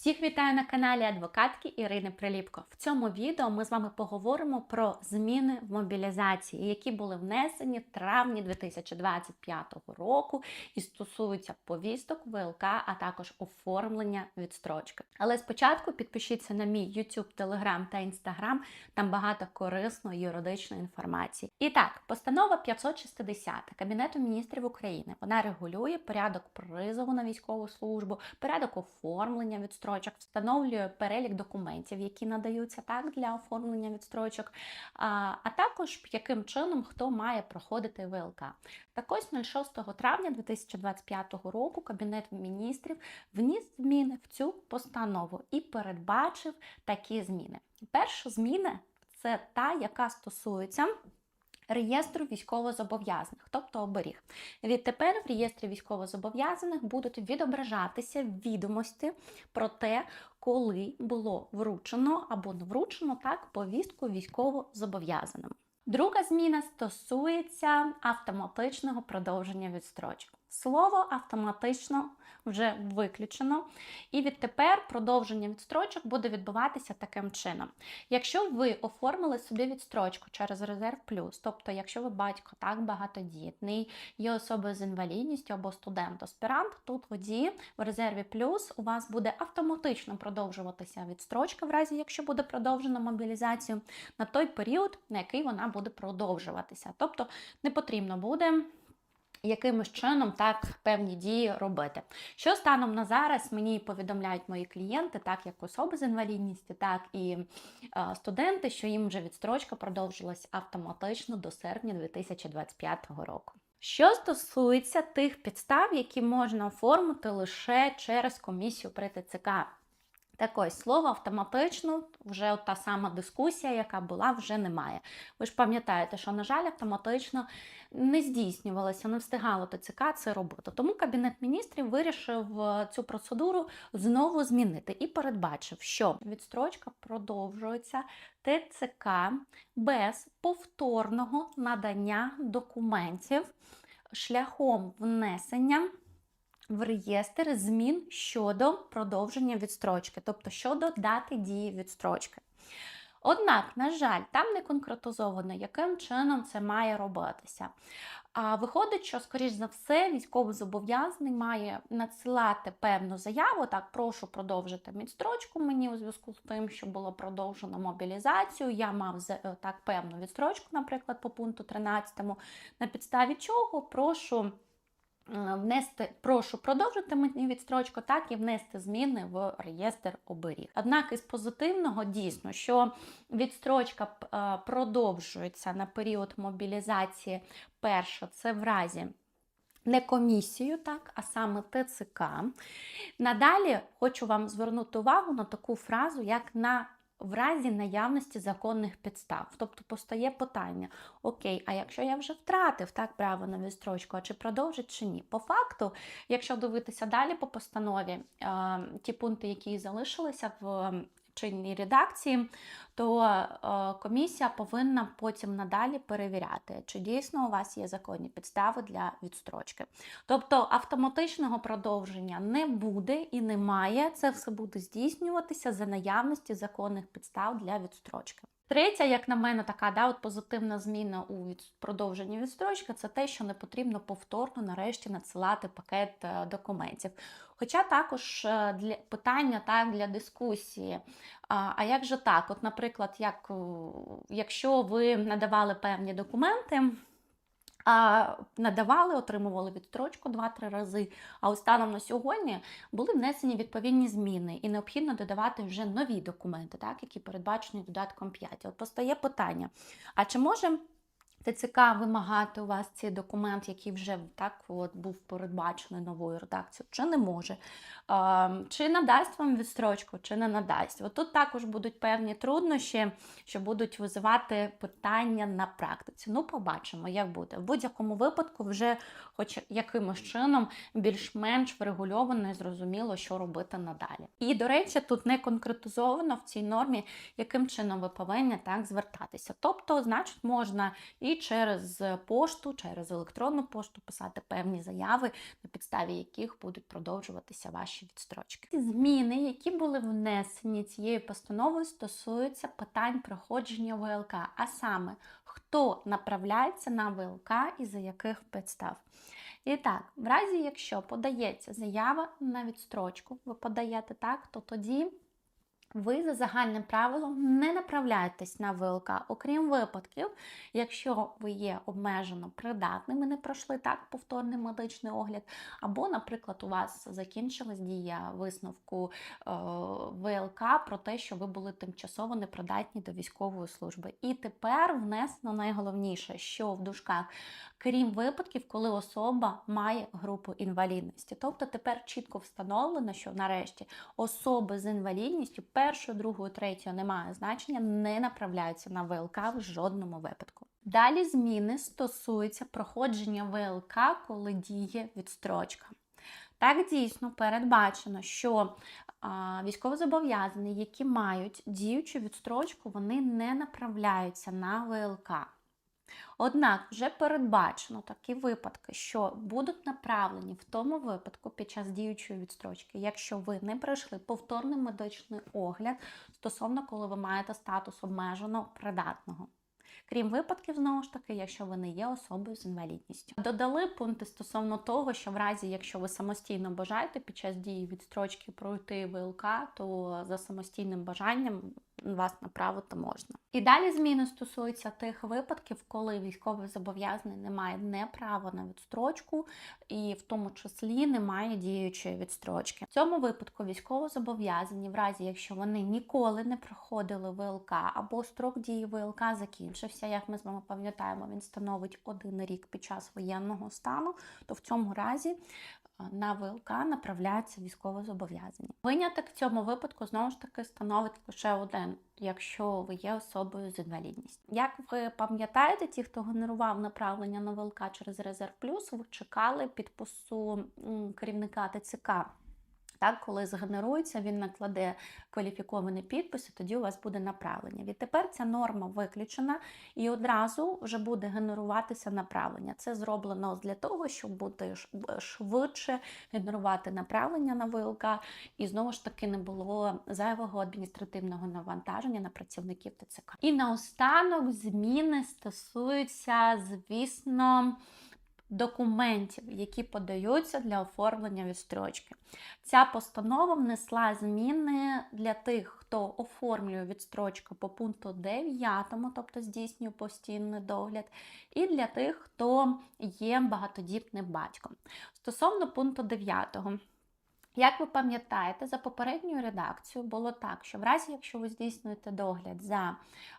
Всіх вітаю на каналі адвокатки Ірини Приліпко. В цьому відео ми з вами поговоримо про зміни в мобілізації, які були внесені в травні 2025 року і стосуються повісток, ВЛК, а також оформлення відстрочки. Але спочатку підпишіться на мій YouTube, Telegram та Instagram, там багато корисної юридичної інформації. І так, постанова 560 Кабінету міністрів України. Вона регулює порядок призову на військову службу, порядок оформлення відстрочок, встановлює перелік документів, які надаються так для оформлення відстрочок, а, а також яким чином хто має проходити ВЛК. Так ось 06 травня 2025 року Кабінет міністрів вніс зміни в цю постанову і передбачив такі зміни. Перша зміна це та, яка стосується реєстру військовозобов'язаних, тобто оберіг. Відтепер в реєстрі військовозобов'язаних будуть відображатися відомості про те, коли було вручено або не вручено так повістку військовозобов'язаним. Друга зміна стосується автоматичного продовження відстрочок. Слово автоматично вже виключено, і відтепер продовження відстрочок буде відбуватися таким чином. Якщо ви оформили собі відстрочку через резерв плюс, тобто, якщо ви батько так багатодітний, є особа з інвалідністю або студент-аспірант, то тоді в резерві плюс у вас буде автоматично продовжуватися відстрочка, в разі якщо буде продовжена мобілізацію, на той період, на який вона буде продовжуватися. Тобто не потрібно буде якимось чином так певні дії робити. Що станом на зараз мені повідомляють мої клієнти, так як особи з інвалідністю, так і е, студенти, що їм вже відстрочка продовжилась автоматично до серпня 2025 року. Що стосується тих підстав, які можна оформити лише через комісію при ТЦК. Так ось слово автоматично, вже та сама дискусія, яка була, вже немає. Ви ж пам'ятаєте, що, на жаль, автоматично не здійснювалося, не встигало ТЦК це робити. Тому Кабінет міністрів вирішив е, цю процедуру знову змінити і передбачив, що відстрочка продовжується ТЦК без повторного надання документів шляхом внесення в реєстр змін щодо продовження відстрочки, тобто щодо дати дії відстрочки. Однак, на жаль, там не конкретизовано, яким чином це має робитися. А виходить, що, скоріш за все, військовозобов'язаний має надсилати певну заяву. Так, прошу продовжити відстрочку мені у зв'язку з тим, що було продовжено мобілізацію. Я мав так певну відстрочку, наприклад, по пункту 13, на підставі чого прошу. Внести, прошу продовжити мені відстрочку, так і внести зміни в реєстр оберіг. Однак із позитивного дійсно, що відстрочка продовжується на період мобілізації, перша це в разі. Не комісію, так, а саме ТЦК. Надалі хочу вам звернути увагу на таку фразу, як на в разі наявності законних підстав. Тобто постає питання: Окей, а якщо я вже втратив так право на відстрочку, а чи продовжить чи ні? По факту, якщо дивитися далі по постанові, ті пункти, які залишилися в чинній редакції, то е, комісія повинна потім надалі перевіряти, чи дійсно у вас є законні підстави для відстрочки. Тобто автоматичного продовження не буде і немає. Це все буде здійснюватися за наявності законних підстав для відстрочки. Третя, як на мене, така да, от позитивна зміна у продовженні відстрочки це те, що не потрібно повторно нарешті надсилати пакет е, документів. Хоча також е, для питання так, для дискусії. А, а як же так? От, Наприклад, як, якщо ви надавали певні документи, надавали, отримували відстрочку 2-3 рази. А останом на сьогодні були внесені відповідні зміни, і необхідно додавати вже нові документи, так, які передбачені додатком 5. От постає питання: а чи може ТЦК вимагати у вас цей документ, який вже так от був передбачений новою редакцією, чи не може? Чи надасть вам відстрочку, чи не надасть. От тут також будуть певні труднощі, що будуть визивати питання на практиці. Ну, побачимо, як буде. В будь-якому випадку, вже, хоч якимось чином, більш-менш врегульовано і зрозуміло, що робити надалі. І, до речі, тут не конкретизовано в цій нормі, яким чином ви повинні так звертатися. Тобто, значить, можна і і через пошту, через електронну пошту писати певні заяви, на підставі яких будуть продовжуватися ваші відстрочки. Зміни, які були внесені цією постановою, стосуються питань проходження ВЛК, а саме хто направляється на ВЛК і за яких підстав. І так, в разі, якщо подається заява на відстрочку, ви подаєте так, то тоді ви за загальним правилом не направляєтесь на ВЛК, окрім випадків, якщо ви є обмежено придатними, не пройшли так повторний медичний огляд, або, наприклад, у вас закінчилась дія висновку е, ВЛК про те, що ви були тимчасово непридатні до військової служби. І тепер внесено найголовніше, що в дужках, крім випадків, коли особа має групу інвалідності. Тобто тепер чітко встановлено, що нарешті особи з інвалідністю першою, другою, третього немає значення, не направляються на ВЛК в жодному випадку. Далі зміни стосуються проходження ВЛК, коли діє відстрочка. Так дійсно передбачено, що а, військовозобов'язані, які мають діючу відстрочку, вони не направляються на ВЛК. Однак вже передбачено такі випадки, що будуть направлені в тому випадку під час діючої відстрочки, якщо ви не пройшли повторний медичний огляд стосовно коли ви маєте статус обмежено придатного. Крім випадків, знову ж таки, якщо ви не є особою з інвалідністю. Додали пункти стосовно того, що в разі, якщо ви самостійно бажаєте під час дії відстрочки пройти ВЛК, то за самостійним бажанням вас направити можна. І далі зміни стосуються тих випадків, коли військовий зобов'язаний не має не права на відстрочку, і в тому числі немає діючої відстрочки. В цьому випадку військовозобов'язані, в разі якщо вони ніколи не проходили ВЛК або строк дії ВЛК закінчився, як ми з вами пам'ятаємо, він становить один рік під час воєнного стану, то в цьому разі на ВЛК направляються військовозобов'язані. Виняток в цьому випадку знову ж таки становить лише один, якщо ви є особою з інвалідністю. Як ви пам'ятаєте, ті, хто генерував направлення на ВЛК через Резерв Плюс, ви чекали підпису керівника ТЦК. Так, коли згенерується, він накладе кваліфікований підпис, тоді у вас буде направлення. Відтепер ця норма виключена і одразу вже буде генеруватися направлення. Це зроблено для того, щоб бути швидше генерувати направлення на ВЛК, і знову ж таки не було зайвого адміністративного навантаження на працівників ТЦК. І наостанок зміни стосуються, звісно документів, які подаються для оформлення відстрочки. Ця постанова внесла зміни для тих, хто оформлює відстрочку по пункту 9, тобто здійснює постійний догляд, і для тих, хто є багатодітним батьком. Стосовно пункту 9. Як ви пам'ятаєте, за попередньою редакцією було так, що в разі, якщо ви здійснюєте догляд за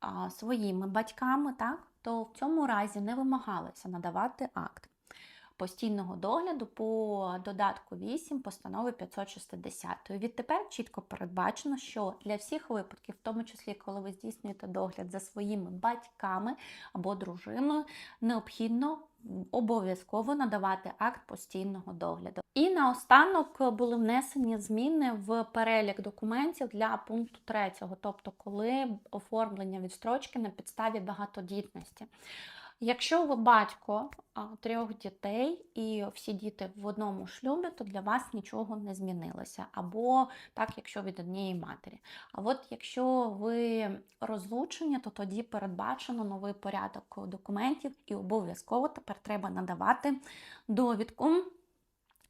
а, своїми батьками, так, то в цьому разі не вимагалося надавати акт постійного догляду по додатку 8 постанови 560. Відтепер чітко передбачено, що для всіх випадків, в тому числі коли ви здійснюєте догляд за своїми батьками або дружиною, необхідно обов'язково надавати акт постійного догляду. І наостанок були внесені зміни в перелік документів для пункту 3, тобто коли оформлення відстрочки на підставі багатодітності. Якщо ви батько трьох дітей і всі діти в одному шлюбі, то для вас нічого не змінилося. Або так, якщо від однієї матері. А от якщо ви розлучені, то тоді передбачено новий порядок документів, і обов'язково тепер треба надавати довідку.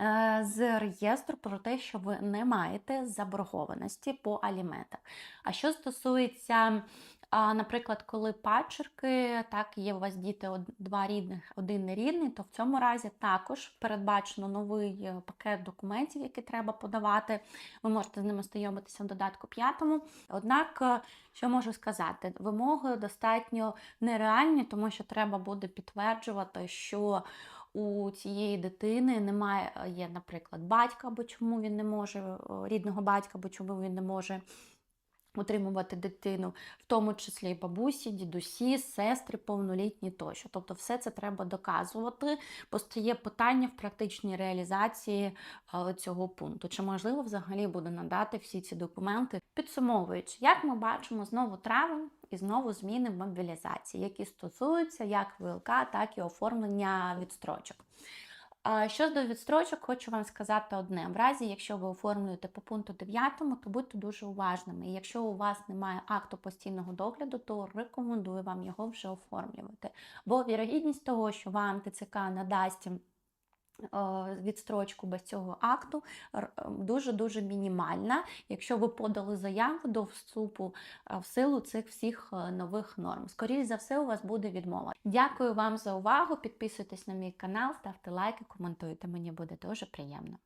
Е, з реєстру про те, що ви не маєте заборгованості по аліментах. А що стосується Наприклад, коли падчерки, так, є у вас діти два рідних, один нерідний, то в цьому разі також передбачено новий е, пакет документів, які треба подавати. Ви можете з ними знайомитися в додатку п'ятому. Однак, е, що можу сказати, вимоги достатньо нереальні, тому що треба буде підтверджувати, що у цієї дитини немає, е, є, наприклад, батька, або чому він не може, рідного батька, або чому він не може Утримувати дитину, в тому числі і бабусі, дідусі, сестри, повнолітні тощо. Тобто, все це треба доказувати. Постає питання в практичній реалізації е, цього пункту. Чи можливо взагалі буде надати всі ці документи? Підсумовуючи, як ми бачимо, знову травень і знову зміни в мобілізації, які стосуються як ВЛК, так і оформлення відстрочок. Щодо відстрочок, хочу вам сказати одне: в разі, якщо ви оформлюєте по пункту 9, то будьте дуже уважними. І якщо у вас немає акту постійного догляду, то рекомендую вам його вже оформлювати. Бо вірогідність того, що вам ТЦК надасть відстрочку без цього акту, дуже-дуже мінімальна, якщо ви подали заяву до вступу е, в силу цих всіх е, нових норм. Скоріше за все, у вас буде відмова. Дякую вам за увагу. Підписуйтесь на мій канал, ставте лайки, коментуйте. Мені буде дуже приємно.